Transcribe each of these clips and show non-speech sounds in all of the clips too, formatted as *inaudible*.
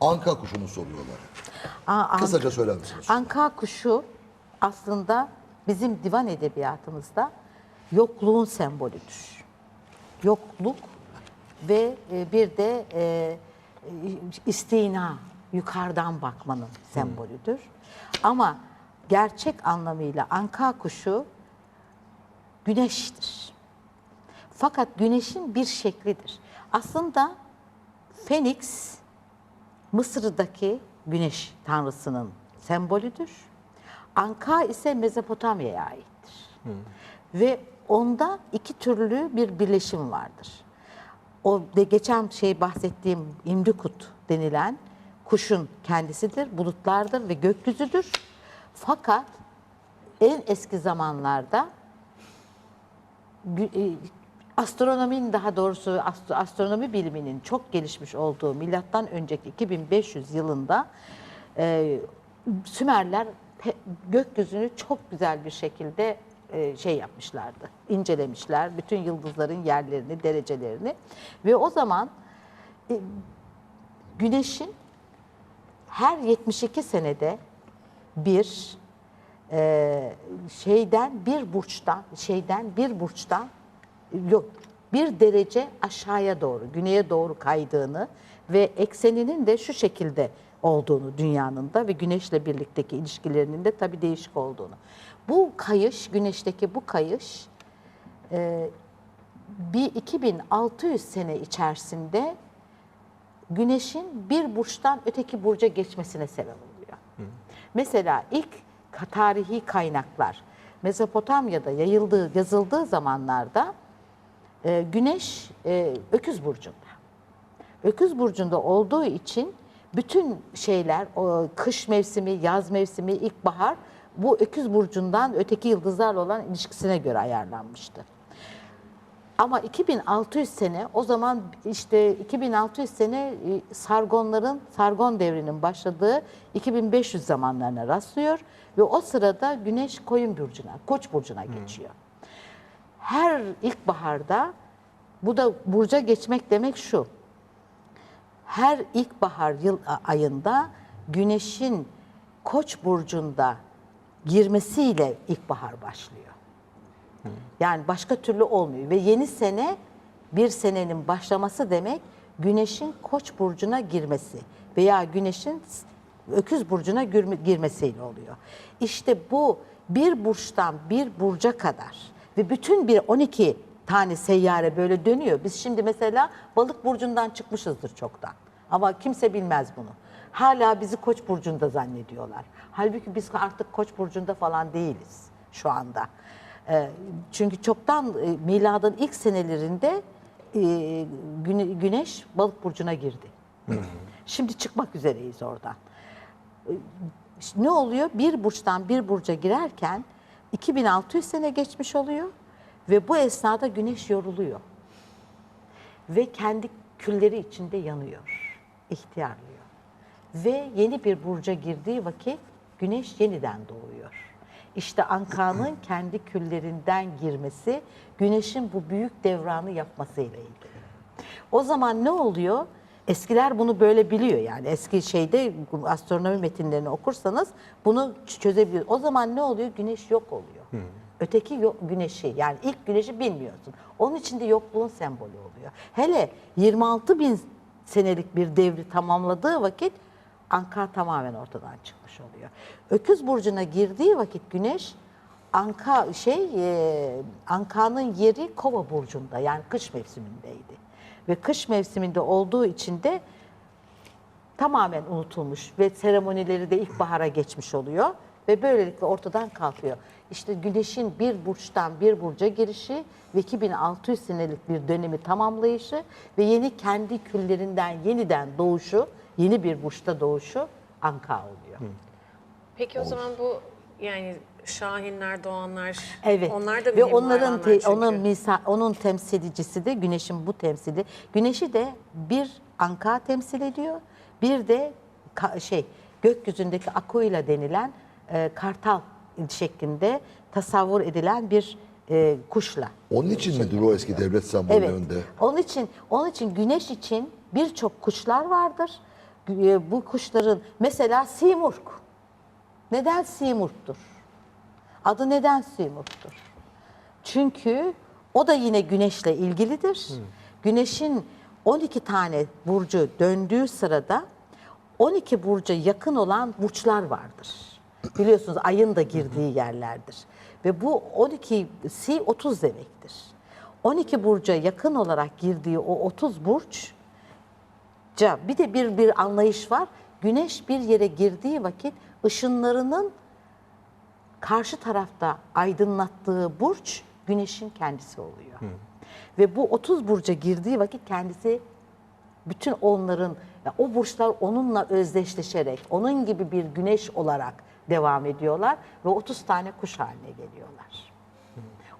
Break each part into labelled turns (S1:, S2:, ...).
S1: Anka kuşunu soruyorlar.
S2: Aa,
S1: Kısaca söyler misiniz?
S2: Anka kuşu aslında bizim divan edebiyatımızda yokluğun sembolüdür. Yokluk ve e, bir de e, e, istina, yukarıdan bakmanın sembolüdür. Ama gerçek anlamıyla anka kuşu güneştir. Fakat güneşin bir şeklidir. Aslında Feniks Mısır'daki güneş tanrısının sembolüdür. Anka ise Mezopotamya'ya aittir. Ve onda iki türlü bir birleşim vardır. O de geçen şey bahsettiğim imrikut denilen kuşun kendisidir, bulutlardır ve gökyüzüdür. Fakat en eski zamanlarda e, astronominin daha doğrusu ast- astronomi biliminin çok gelişmiş olduğu milattan önceki 2500 yılında e, Sümerler gökyüzünü çok güzel bir şekilde e, şey yapmışlardı. incelemişler bütün yıldızların yerlerini, derecelerini ve o zaman e, güneşin her 72 senede bir e, şeyden bir burçtan şeyden bir burçtan yok bir derece aşağıya doğru güneye doğru kaydığını ve ekseninin de şu şekilde olduğunu dünyanın da ve güneşle birlikteki ilişkilerinin de tabii değişik olduğunu. Bu kayış güneşteki bu kayış e, bir 2600 sene içerisinde güneşin bir burçtan öteki burca geçmesine sebep oluyor. Mesela ilk tarihi kaynaklar Mezopotamya'da yayıldığı, yazıldığı zamanlarda e, güneş e, öküz burcunda. Öküz burcunda olduğu için bütün şeyler, o kış mevsimi, yaz mevsimi, ilkbahar bu öküz burcundan öteki yıldızlarla olan ilişkisine göre ayarlanmıştı. Ama 2600 sene o zaman işte 2600 sene e, Sargonların Sargon devrinin başladığı 2500 zamanlarına rastlıyor ve o sırada Güneş Koyun burcuna, Koç burcuna geçiyor. Her ilkbaharda bu da burca geçmek demek şu. Her ilkbahar yıl ayında Güneş'in Koç burcunda girmesiyle ilkbahar başlıyor. Yani başka türlü olmuyor ve yeni sene bir senenin başlaması demek güneşin koç burcuna girmesi veya güneşin öküz burcuna girme- girmesiyle oluyor. İşte bu bir burçtan bir burca kadar ve bütün bir 12 tane seyyare böyle dönüyor. Biz şimdi mesela balık burcundan çıkmışızdır çoktan. Ama kimse bilmez bunu. Hala bizi koç burcunda zannediyorlar. Halbuki biz artık koç burcunda falan değiliz şu anda. Ee, Çünkü çoktan e, miladın ilk senelerinde e, güne- güneş balık burcuna girdi. Şimdi çıkmak üzereyiz oradan. Ee, Ne oluyor? Bir burçtan bir burca girerken 2600 sene geçmiş oluyor ve bu esnada güneş yoruluyor. Ve kendi külleri içinde yanıyor, ihtiyarlıyor. Ve yeni bir burca girdiği vakit güneş yeniden doğuyor. İşte Anka'nın *clears throat* kendi küllerinden girmesi, güneşin bu büyük devranı yapmasıyla ilgili. O zaman ne oluyor? Eskiler bunu böyle biliyor yani eski şeyde astronomi metinlerini okursanız bunu çözebiliyor. O zaman ne oluyor? Güneş yok oluyor. Öteki yok, güneşi yani ilk güneşi bilmiyorsun. Onun içinde yokluğun sembolü oluyor. Hele 26 bin senelik bir devri tamamladığı vakit Anka tamamen ortadan çıkmış oluyor. Öküz burcuna girdiği vakit güneş Anka şey e, Anka'nın yeri Kova burcunda yani kış mevsimindeydi. Ve kış mevsiminde olduğu için de tamamen unutulmuş ve seremonileri de ilkbahara geçmiş oluyor ve böylelikle ortadan kalkıyor. İşte güneşin bir burçtan bir burca girişi ve 2600 senelik bir dönemi tamamlayışı ve yeni kendi küllerinden yeniden doğuşu, yeni bir burçta doğuşu Anka oluyor.
S3: Peki o zaman bu yani Şahinler, Doğanlar,
S2: Evet.
S3: onlar da
S2: ve onların te-
S3: çünkü.
S2: onun misa, onun temsilcisi de güneşin bu temsili. Güneşi de bir anka temsil ediyor. Bir de ka- şey gökyüzündeki akuyla denilen e, kartal şeklinde tasavvur edilen bir e, kuşla.
S1: Onun için midir o eski devlet
S2: Evet.
S1: sembollerinde?
S2: Onun için onun için güneş için birçok kuşlar vardır e, bu kuşların mesela simurg. Neden simurgtur? Adı neden simurgtur? Çünkü o da yine güneşle ilgilidir. Güneşin 12 tane burcu döndüğü sırada 12 burca yakın olan burçlar vardır. Biliyorsunuz ayın da girdiği yerlerdir. Ve bu 12 si 30 demektir. 12 burca yakın olarak girdiği o 30 burç bir de bir bir anlayış var. Güneş bir yere girdiği vakit ışınlarının karşı tarafta aydınlattığı burç güneşin kendisi oluyor. Ve bu 30 burca girdiği vakit kendisi bütün onların o burçlar onunla özdeşleşerek onun gibi bir güneş olarak devam ediyorlar ve 30 tane kuş haline geliyorlar.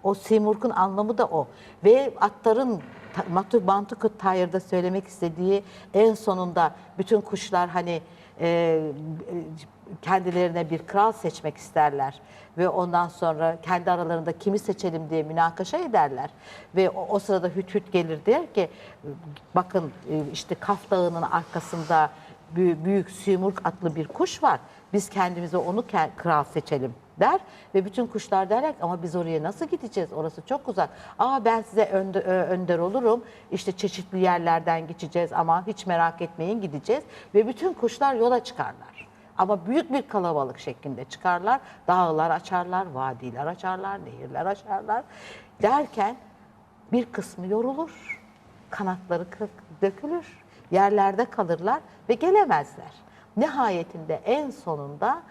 S2: O Simurg'un anlamı da o. Ve atların Matu Bantuku Tayır'da söylemek istediği en sonunda bütün kuşlar hani e, e, kendilerine bir kral seçmek isterler ve ondan sonra kendi aralarında kimi seçelim diye münakaşa ederler ve o, o sırada Hüt Hüt gelir der ki bakın e, işte Kaf Dağı'nın arkasında büyük, büyük Simurg adlı bir kuş var. Biz kendimize onu kral seçelim der ve bütün kuşlar derler ama biz oraya nasıl gideceğiz? Orası çok uzak. Aa ben size önde- önder olurum. İşte çeşitli yerlerden geçeceğiz ama hiç merak etmeyin gideceğiz ve bütün kuşlar yola çıkarlar. Ama büyük bir kalabalık şeklinde çıkarlar. Dağlar açarlar, vadiler açarlar, nehirler açarlar. Derken bir kısmı yorulur. Kanatları kırık, dökülür. Yerlerde kalırlar ve gelemezler. Nihayetinde en sonunda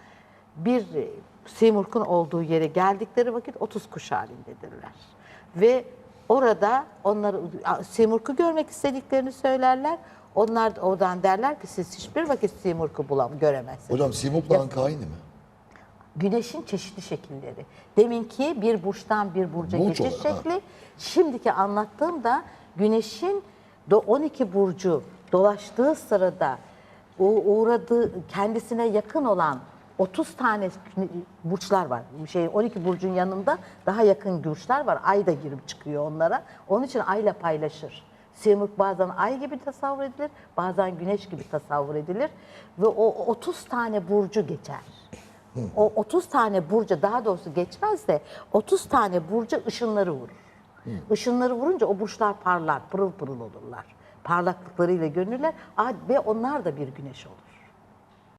S2: bir e, Simurg'un olduğu yere geldikleri vakit 30 kuş halindedirler. Ve orada onları Simurg'u görmek istediklerini söylerler. Onlar da oradan derler ki siz hiçbir vakit Simurg'u bulam göremezsiniz.
S1: Hocam Simuk'la Anka aynı mı?
S2: Güneşin çeşitli şekilleri. Deminki bir burçtan bir burca
S1: Burç
S2: geçiş
S1: olarak,
S2: şekli. Şimdiki anlattığım da güneşin do- 12 burcu dolaştığı sırada uğradığı kendisine yakın olan 30 tane burçlar var. Şey 12 burcun yanında daha yakın burçlar var. Ay da girip çıkıyor onlara. Onun için ayla paylaşır. Simurg bazen ay gibi tasavvur edilir, bazen güneş gibi tasavvur edilir ve o 30 tane burcu geçer. O 30 tane burca daha doğrusu geçmez de 30 tane burca ışınları vurur. Işınları vurunca o burçlar parlar, pırıl pırıl olurlar. Parlaklıklarıyla görünürler ve onlar da bir güneş olur.